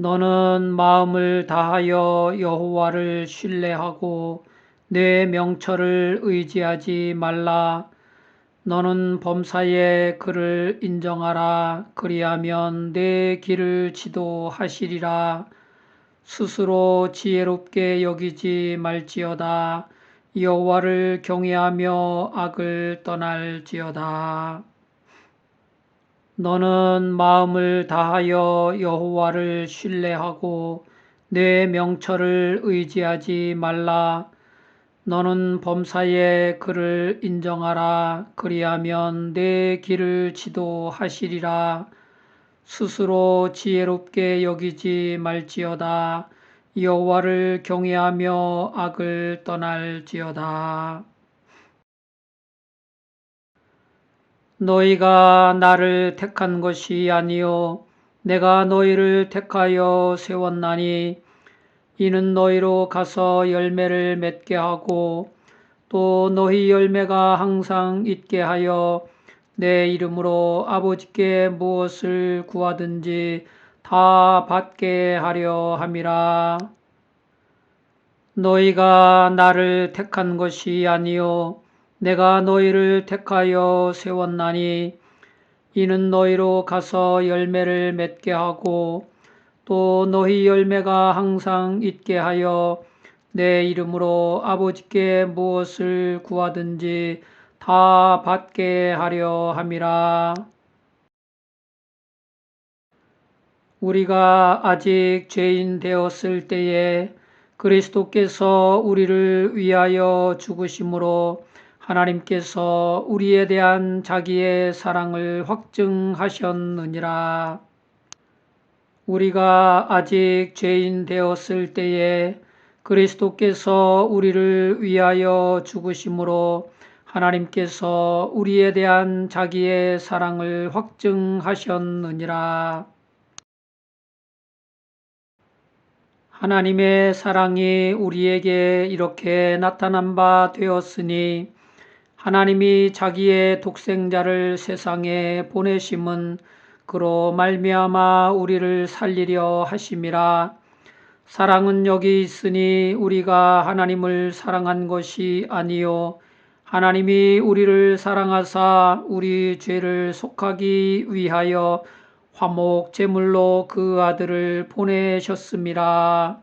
너는 마음을 다하여 여호와를 신뢰하고 내 명철을 의지하지 말라. 너는 범사에 그를 인정하라. 그리하면 내 길을 지도하시리라. 스스로 지혜롭게 여기지 말지어다. 여호와를 경외하며 악을 떠날지어다. 너는 마음을 다하여 여호와를 신뢰하고 내 명철을 의지하지 말라. 너는 범사에 그를 인정하라. 그리하면 내 길을 지도하시리라. 스스로 지혜롭게 여기지 말지어다. 여호와를 경외하며 악을 떠날지어다. 너희가 나를 택한 것이 아니요 내가 너희를 택하여 세웠나니 이는 너희로 가서 열매를 맺게 하고 또 너희 열매가 항상 있게 하여 내 이름으로 아버지께 무엇을 구하든지 다 받게 하려 함이라. 너희가 나를 택한 것이 아니요 내가 너희를 택하여 세웠나니 이는 너희로 가서 열매를 맺게 하고 또 너희 열매가 항상 있게 하여 내 이름으로 아버지께 무엇을 구하든지 다 받게 하려 함이라. 우리가 아직 죄인 되었을 때에 그리스도께서 우리를 위하여 죽으심으로 하나님께서 우리에 대한 자기의 사랑을 확증하셨느니라. 우리가 아직 죄인 되었을 때에 그리스도께서 우리를 위하여 죽으심으로 하나님께서 우리에 대한 자기의 사랑을 확증하셨느니라. 하나님의 사랑이 우리에게 이렇게 나타난 바 되었으니 하나님이 자기의 독생자를 세상에 보내심은 그로 말미암아 우리를 살리려 하심이라 사랑은 여기 있으니 우리가 하나님을 사랑한 것이 아니요 하나님이 우리를 사랑하사 우리 죄를 속하기 위하여 화목 제물로 그 아들을 보내셨습니다.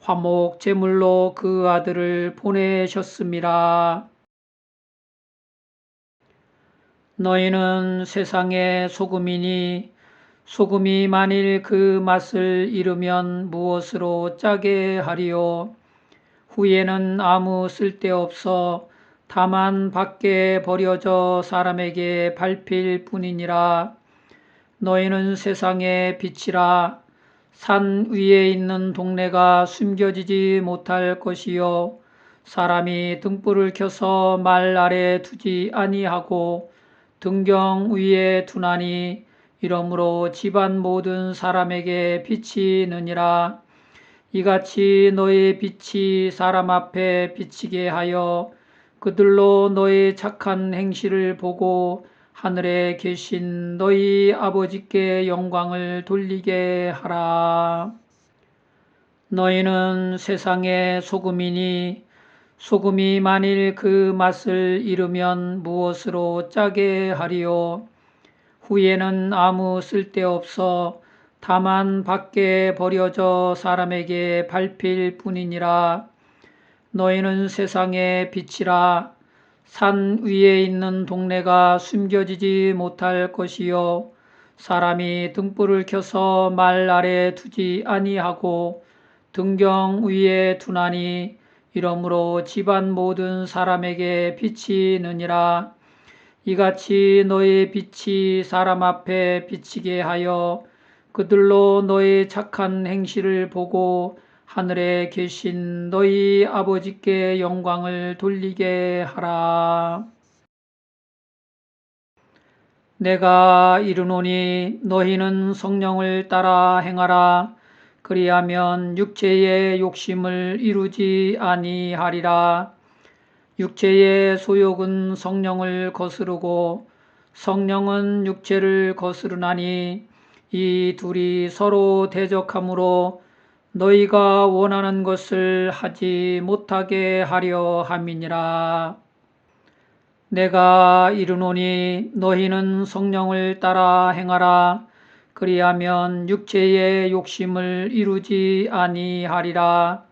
화목 제물로 그 아들을 보내셨습니다. 너희는 세상의 소금이니 소금이 만일 그 맛을 잃으면 무엇으로 짜게 하리요? 후에는 아무 쓸데없어 다만 밖에 버려져 사람에게 밟힐 뿐이니라. 너희는 세상의 빛이라 산 위에 있는 동네가 숨겨지지 못할 것이요. 사람이 등불을 켜서 말 아래 두지 아니하고 등경 위에 두나니 이러므로 집안 모든 사람에게 비치느니라. 이같이 너의 빛이 사람 앞에 비치게 하여 그들로 너의 착한 행실을 보고 하늘에 계신 너희 아버지께 영광을 돌리게 하라. 너희는 세상의 소금이니 소금이 만일 그 맛을 잃으면 무엇으로 짜게 하리요? 후에는 아무 쓸데없어 다만 밖에 버려져 사람에게 밟힐 뿐이니라. 너희는 세상의 빛이라 산 위에 있는 동네가 숨겨지지 못할 것이요. 사람이 등불을 켜서 말 아래 두지 아니하고 등경 위에 두나니 이러므로 집안 모든 사람에게 비치느니라. 이같이 너의 빛이 사람 앞에 비치게 하여 그들로 너의 착한 행실을 보고 하늘에 계신 너희 아버지께 영광을 돌리게 하라. 내가 이르노니 너희는 성령을 따라 행하라. 그리하면 육체의 욕심을 이루지 아니하리라. 육체의 소욕은 성령을 거스르고 성령은 육체를 거스르나니 이 둘이 서로 대적하므로 너희가 원하는 것을 하지 못하게 하려 함이니라. 내가 이르노니 너희는 성령을 따라 행하라. 그리하면 육체의 욕심을 이루지 아니하리라.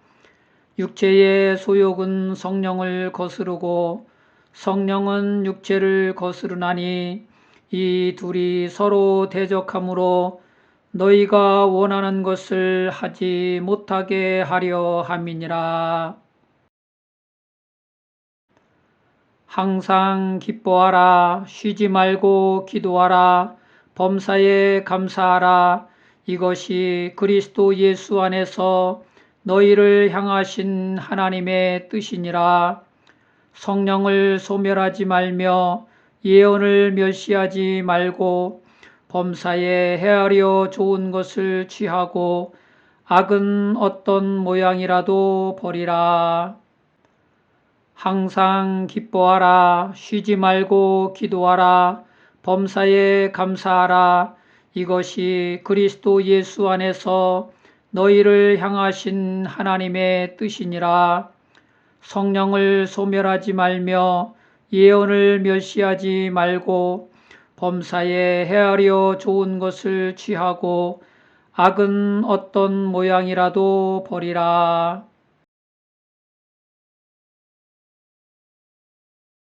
육체의 소욕은 성령을 거스르고 성령은 육체를 거스르나니 이 둘이 서로 대적하므로 너희가 원하는 것을 하지 못하게 하려 함이니라. 항상 기뻐하라. 쉬지 말고 기도하라. 범사에 감사하라. 이것이 그리스도 예수 안에서 너희를 향하신 하나님의 뜻이니라. 성령을 소멸하지 말며 예언을 멸시하지 말고 범사에 헤아려 좋은 것을 취하고 악은 어떤 모양이라도 버리라. 항상 기뻐하라. 쉬지 말고 기도하라. 범사에 감사하라. 이것이 그리스도 예수 안에서 너희를 향하신 하나님의 뜻이니라. 성령을 소멸하지 말며 예언을 멸시하지 말고 범사에 헤아려 좋은 것을 취하고 악은 어떤 모양이라도 버리라.